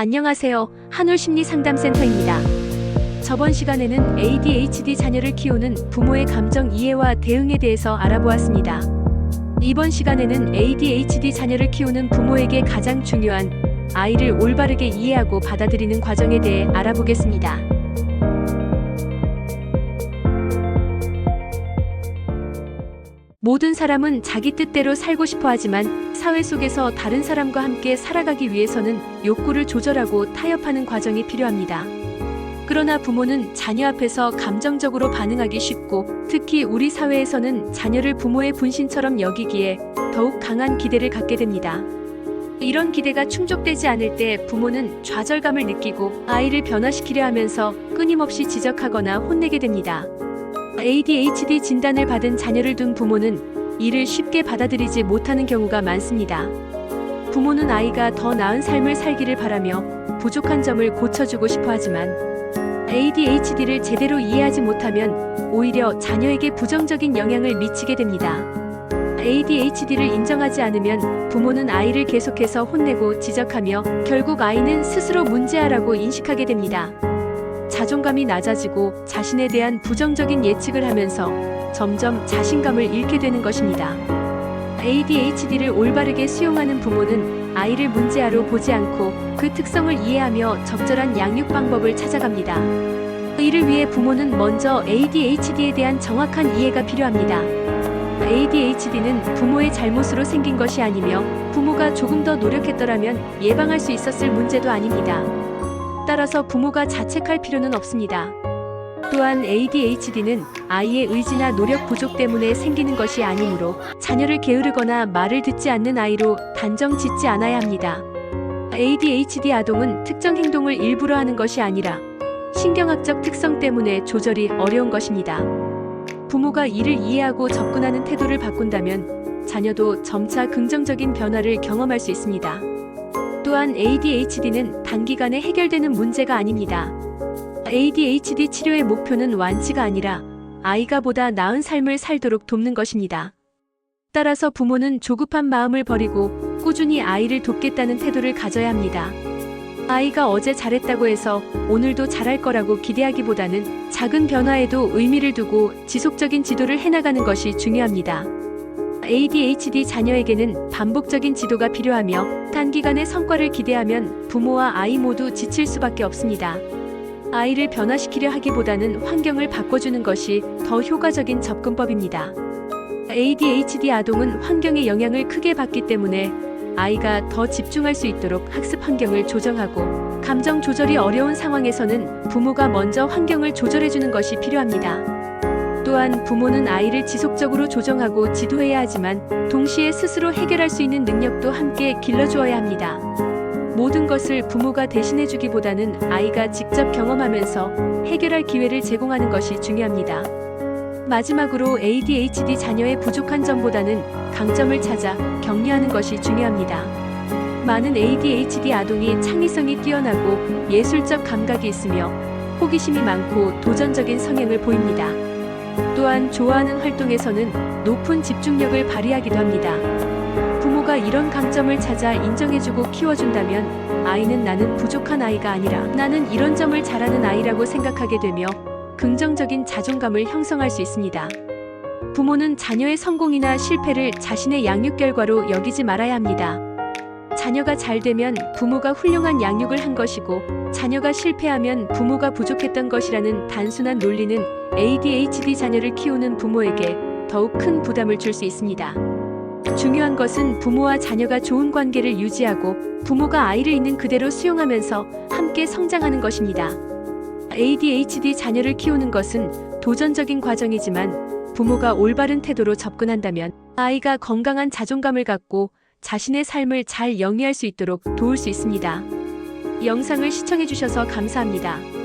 안녕하세요. 한울심리상담센터입니다. 저번 시간에는 ADHD 자녀를 키우는 부모의 감정 이해와 대응에 대해서 알아보았습니다. 이번 시간에는 ADHD 자녀를 키우는 부모에게 가장 중요한 아이를 올바르게 이해하고 받아들이는 과정에 대해 알아보겠습니다. 모든 사람은 자기 뜻대로 살고 싶어 하지만 사회 속에서 다른 사람과 함께 살아가기 위해서는 욕구를 조절하고 타협하는 과정이 필요합니다. 그러나 부모는 자녀 앞에서 감정적으로 반응하기 쉽고 특히 우리 사회에서는 자녀를 부모의 분신처럼 여기기에 더욱 강한 기대를 갖게 됩니다. 이런 기대가 충족되지 않을 때 부모는 좌절감을 느끼고 아이를 변화시키려 하면서 끊임없이 지적하거나 혼내게 됩니다. ADHD 진단을 받은 자녀를 둔 부모는 이를 쉽게 받아들이지 못하는 경우가 많습니다. 부모는 아이가 더 나은 삶을 살기를 바라며 부족한 점을 고쳐주고 싶어 하지만 ADHD를 제대로 이해하지 못하면 오히려 자녀에게 부정적인 영향을 미치게 됩니다. ADHD를 인정하지 않으면 부모는 아이를 계속해서 혼내고 지적하며 결국 아이는 스스로 문제아라고 인식하게 됩니다. 자존감이 낮아지고 자신에 대한 부정적인 예측을 하면서 점점 자신감을 잃게 되는 것입니다. ADHD를 올바르게 수용하는 부모는 아이를 문제아로 보지 않고 그 특성을 이해하며 적절한 양육 방법을 찾아갑니다. 이를 위해 부모는 먼저 ADHD에 대한 정확한 이해가 필요합니다. ADHD는 부모의 잘못으로 생긴 것이 아니며 부모가 조금 더 노력했더라면 예방할 수 있었을 문제도 아닙니다. 따라서 부모가 자책할 필요는 없습니다. 또한 ADHD는 아이의 의지나 노력 부족 때문에 생기는 것이 아니므로 자녀를 게으르거나 말을 듣지 않는 아이로 단정 짓지 않아야 합니다. ADHD 아동은 특정 행동을 일부러 하는 것이 아니라 신경학적 특성 때문에 조절이 어려운 것입니다. 부모가 이를 이해하고 접근하는 태도를 바꾼다면 자녀도 점차 긍정적인 변화를 경험할 수 있습니다. 또한 ADHD는 단기간에 해결되는 문제가 아닙니다. ADHD 치료의 목표는 완치가 아니라 아이가 보다 나은 삶을 살도록 돕는 것입니다. 따라서 부모는 조급한 마음을 버리고 꾸준히 아이를 돕겠다는 태도를 가져야 합니다. 아이가 어제 잘했다고 해서 오늘도 잘할 거라고 기대하기보다는 작은 변화에도 의미를 두고 지속적인 지도를 해나가는 것이 중요합니다. ADHD 자녀에게는 반복적인 지도가 필요하며 단기간의 성과를 기대하면 부모와 아이 모두 지칠 수밖에 없습니다. 아이를 변화시키려 하기보다는 환경을 바꿔주는 것이 더 효과적인 접근법입니다. ADHD 아동은 환경의 영향을 크게 받기 때문에 아이가 더 집중할 수 있도록 학습 환경을 조정하고 감정 조절이 어려운 상황에서는 부모가 먼저 환경을 조절해주는 것이 필요합니다. 또한 부모는 아이를 지속적으로 조정하고 지도해야 하지만 동시에 스스로 해결할 수 있는 능력도 함께 길러주어야 합니다. 모든 것을 부모가 대신해주기보다는 아이가 직접 경험하면서 해결할 기회를 제공하는 것이 중요합니다. 마지막으로 ADHD 자녀의 부족한 점보다는 강점을 찾아 격려하는 것이 중요합니다. 많은 ADHD 아동이 창의성이 뛰어나고 예술적 감각이 있으며 호기심이 많고 도전적인 성향을 보입니다. 또한 좋아하는 활동에서는 높은 집중력을 발휘하기도 합니다. 부모가 이런 강점을 찾아 인정해주고 키워준다면 아이는 나는 부족한 아이가 아니라 나는 이런 점을 잘하는 아이라고 생각하게 되며 긍정적인 자존감을 형성할 수 있습니다. 부모는 자녀의 성공이나 실패를 자신의 양육 결과로 여기지 말아야 합니다. 자녀가 잘 되면 부모가 훌륭한 양육을 한 것이고 자녀가 실패하면 부모가 부족했던 것이라는 단순한 논리는 ADHD 자녀를 키우는 부모에게 더욱 큰 부담을 줄 수 있습니다. 중요한 것은 부모와 자녀가 좋은 관계를 유지하고 부모가 아이를 있는 그대로 수용하면서 함께 성장하는 것입니다. ADHD 자녀를 키우는 것은 도전적인 과정이지만 부모가 올바른 태도로 접근한다면 아이가 건강한 자존감을 갖고 자신의 삶을 잘 영위할 수 있도록 도울 수 있습니다. 영상을 시청해주셔서 감사합니다.